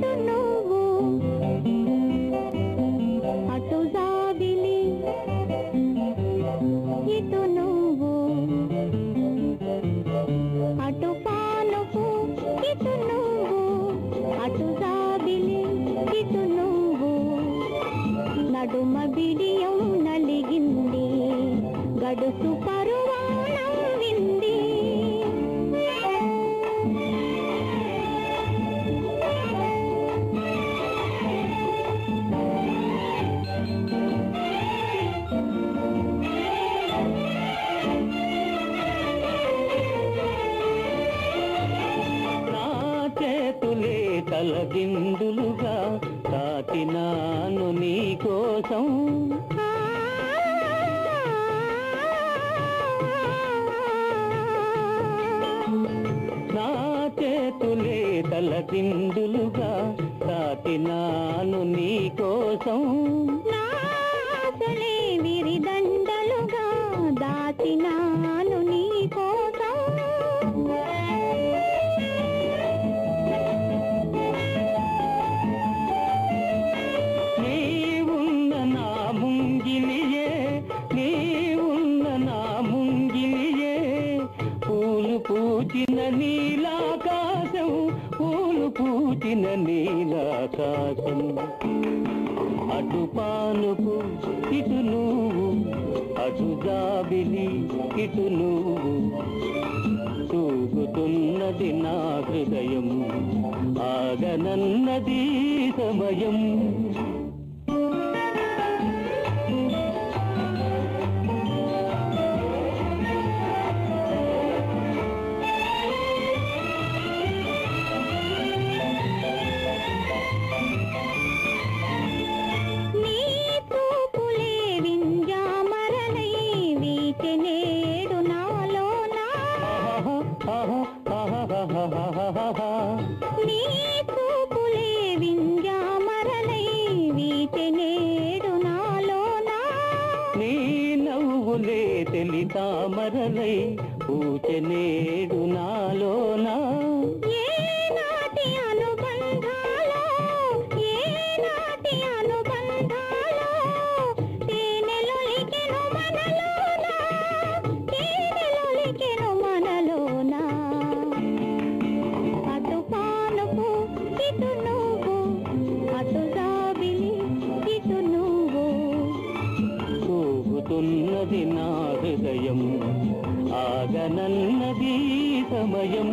నువ్వు. అటు జాబిలి. ఇటు నువ్వు. అటు పానుపు ఇటు అటు జాబిలి. ఇటు నువ్వు. నడుమ బిడియం నలిగింది. గడుసు పర తలదిందులుగా తాకినాను నీ కోసం. నా చేతులే తలదిందులుగా తాకినాను నీ కోసం. విరిదండలుగా దాచినాను పూచిన నీలాకాశం పూలు పూచిన నీలాకాశం. అటు పానుపు ఇటు నువ్వు అటు జాబిలి ఇటు నువ్వు. చూగుతున్నది నా హృదయం ఆగనన్నది సమయం. అమరలై తామరలై పూచెనేడు నాలోనా? ఆగనన్నది సమయం